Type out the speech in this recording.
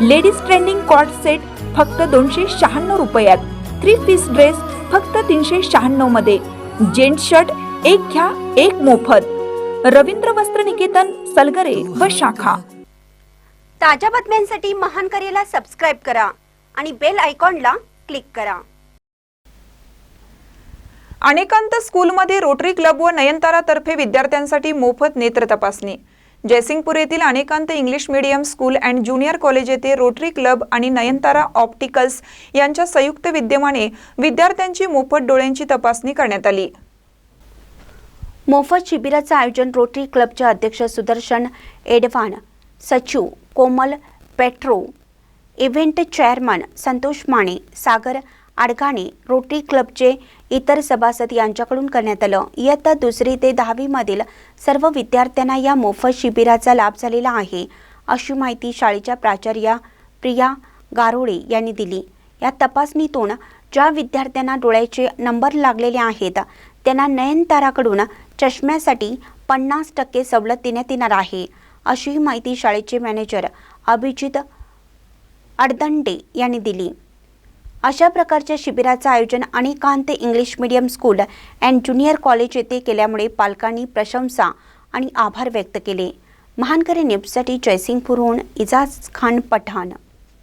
Ladies trending coat set फक्त दोनशे शहाण्णव रुपयात. थ्री पीस ड्रेस फक्त तीनशे शहाण्णवमध्ये. जेंट शर्ट एक घ्या एक मोफत. रवींद्र वस्त्र निकेतन सलगरे व शाखा. ताज्या बातम्यांसाठी महान करेला सबस्क्राईब करा आणि बेल आयकॉनला क्लिक करा. अनेकांत स्कूलमध्ये रोटरी क्लब व नयनतारातर्फे विद्यार्थ्यांसाठी मोफत नेत्र तपासणी. जयसिंगपूर येथील Anekant English medium school and junior college येथे रोटरी क्लब आणि नयनतारा ऑप्टिकल्स यांच्या संयुक्त विद्यमाने विद्यार्थ्यांची मोफत डोळ्यांची तपासणी करण्यात आली. मोफत शिबिराचं आयोजन रोटरी क्लबचे अध्यक्ष सुदर्शन एडवान सचिव Komal petro event chairman Santosh Mane Sagar Adgane Rotary क्लबचे इतर सभासद यांच्याकडून करण्यात आलं. इयत्ता दुसरी ते दहावीमधील सर्व विद्यार्थ्यांना या मोफत शिबिराचा लाभ झालेला आहे अशी माहिती शाळेच्या प्राचार्या प्रिया गारोळे यांनी दिली. या तपासणीतून ज्या विद्यार्थ्यांना डोळ्याचे नंबर लागलेले आहेत त्यांना नयनताराकडून चष्म्यासाठी पन्नास टक्के सवलत देण्यात येणार आहे अशी माहिती शाळेचे मॅनेजर अभिजित अडदंडे यांनी दिली. अशा प्रकारच्या शिबिराचं आयोजन Anekant English medium school and junior college येथे केल्यामुळे पालकांनी प्रशंसा आणि आभार व्यक्त केले. महानकरी न्यूजसाठी जयसिंगपूरहून इजाज खान पठाण.